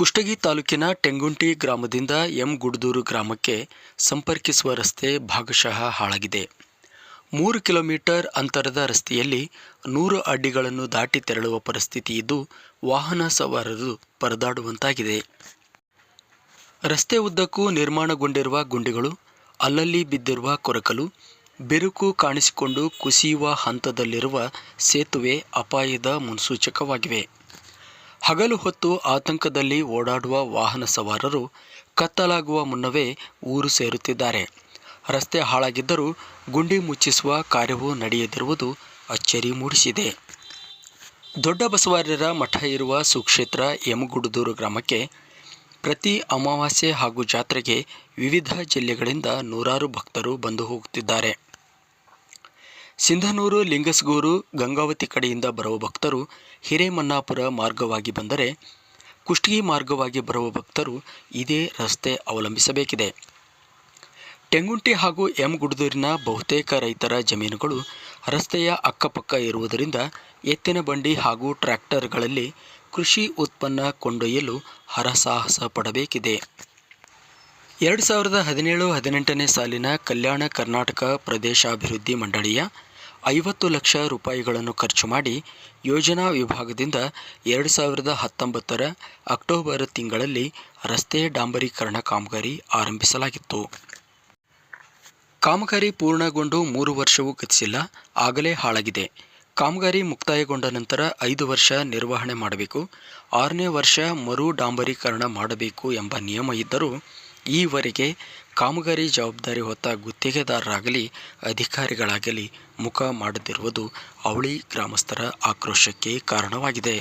ಕುಷ್ಟಗಿ ತಾಲೂಕಿನ ಟೆಂಗುಂಟಿ ಗ್ರಾಮದಿಂದ ಎಂ ಗುಡ್ದೂರು ಗ್ರಾಮಕ್ಕೆ ಸಂಪರ್ಕಿಸುವ ರಸ್ತೆ ಭಾಗಶಃ ಹಾಳಾಗಿದೆ. ಮೂರು ಕಿಲೋಮೀಟರ್ ಅಂತರದ ರಸ್ತೆಯಲ್ಲಿ ನೂರು ಅಡ್ಡಿಗಳನ್ನು ದಾಟಿ ತೆರಳುವ ಪರಿಸ್ಥಿತಿ ಇದ್ದು, ವಾಹನ ಸವಾರರು ಪರದಾಡುವಂತಾಗಿದೆ. ರಸ್ತೆ ಉದ್ದಕ್ಕೂ ನಿರ್ಮಾಣಗೊಂಡಿರುವ ಗುಂಡಿಗಳು, ಅಲ್ಲಲ್ಲಿ ಬಿದ್ದಿರುವ ಕೊರಕಲು, ಬಿರುಕು ಕಾಣಿಸಿಕೊಂಡು ಕುಸಿಯುವ ಹಂತದಲ್ಲಿರುವ ಸೇತುವೆ ಅಪಾಯದ ಮುನ್ಸೂಚಕವಾಗಿವೆ. ಹಗಲು ಹೊತ್ತು ಆತಂಕದಲ್ಲಿ ಓಡಾಡುವ ವಾಹನ ಸವಾರರು ಕತ್ತಲಾಗುವ ಮುನ್ನವೇ ಊರು ಸೇರುತ್ತಿದ್ದಾರೆ. ರಸ್ತೆ ಹಾಳಾಗಿದ್ದರೂ ಗುಂಡಿ ಮುಚ್ಚಿಸುವ ಕಾರ್ಯವೂ ನಡೆಯದಿರುವುದು ಅಚ್ಚರಿ ಮೂಡಿಸಿದೆ. ದೊಡ್ಡ ಬಸವಾರ್ಯರ ಮಠ ಇರುವ ಸುಕ್ಷೇತ್ರ ಯಮಗುಡದೂರು ಗ್ರಾಮಕ್ಕೆ ಪ್ರತಿ ಅಮಾವಾಸ್ಯೆ ಹಾಗೂ ಜಾತ್ರೆಗೆ ವಿವಿಧ ಜಿಲ್ಲೆಗಳಿಂದ ನೂರಾರು ಭಕ್ತರು ಬಂದು ಹೋಗುತ್ತಿದ್ದಾರೆ. ಸಿಂಧನೂರು, ಲಿಂಗಸ್ಗೂರು, ಗಂಗಾವತಿ ಕಡೆಯಿಂದ ಬರುವ ಭಕ್ತರು ಹಿರೇಮನ್ನಾಪುರ ಮಾರ್ಗವಾಗಿ ಬಂದರೆ ಕುಷ್ಟಗಿ ಮಾರ್ಗವಾಗಿ ಬರುವ ಭಕ್ತರು ಇದೇ ರಸ್ತೆ ಅವಲಂಬಿಸಬೇಕಿದೆ. ಟೆಂಗುಂಟಿ ಹಾಗೂ ಎಂ ಗುಡ್ದೂರಿನ ಬಹುತೇಕ ರೈತರ ಜಮೀನುಗಳು ರಸ್ತೆಯ ಅಕ್ಕಪಕ್ಕ ಇರುವುದರಿಂದ ಎತ್ತಿನ ಬಂಡಿ ಹಾಗೂ ಟ್ರ್ಯಾಕ್ಟರ್ಗಳಲ್ಲಿ ಕೃಷಿ ಉತ್ಪನ್ನ ಕೊಂಡೊಯ್ಯಲು ಹರಸಾಹಸ ಪಡಬೇಕಿದೆ. ಎರಡು ಸಾವಿರದ ಹದಿನೇಳು ಹದಿನೆಂಟನೇ ಸಾಲಿನ ಕಲ್ಯಾಣ ಕರ್ನಾಟಕ ಪ್ರದೇಶಾಭಿವೃದ್ಧಿ ಮಂಡಳಿಯ ಐವತ್ತು ಲಕ್ಷ ರೂಪಾಯಿಗಳನ್ನು ಖರ್ಚು ಮಾಡಿ ಯೋಜನಾ ವಿಭಾಗದಿಂದ ಎರಡು ಸಾವಿರದ ಹತ್ತೊಂಬತ್ತರ ಅಕ್ಟೋಬರ್ ತಿಂಗಳಲ್ಲಿ ರಸ್ತೆ ಡಾಂಬರೀಕರಣ ಕಾಮಗಾರಿ ಆರಂಭಿಸಲಾಗಿತ್ತು. ಕಾಮಗಾರಿ ಪೂರ್ಣಗೊಂಡು ಮೂರು ವರ್ಷವೂ ಗತಿಸಿಲ್ಲ, ಆಗಲೇ ಹಾಳಾಗಿದೆ. ಕಾಮಗಾರಿ ಮುಕ್ತಾಯಗೊಂಡ ನಂತರ ಐದು ವರ್ಷ ನಿರ್ವಹಣೆ ಮಾಡಬೇಕು, ಆರನೇ ವರ್ಷ ಮರು ಡಾಂಬರೀಕರಣ ಮಾಡಬೇಕು ಎಂಬ ನಿಯಮ ಇದ್ದರೂ ಈವರೆಗೆ ಕಾಮಗಾರಿ ಜವಾಬ್ದಾರಿ ಹೊತ್ತ ಗುತ್ತಿಗೆದಾರರಾಗಲಿ ಅಧಿಕಾರಿಗಳಾಗಲಿ ಮುಖ ಮಾಡದಿರುವುದು ಅವಳಿ ಗ್ರಾಮಸ್ಥರ ಆಕ್ರೋಶಕ್ಕೆ ಕಾರಣವಾಗಿದೆ.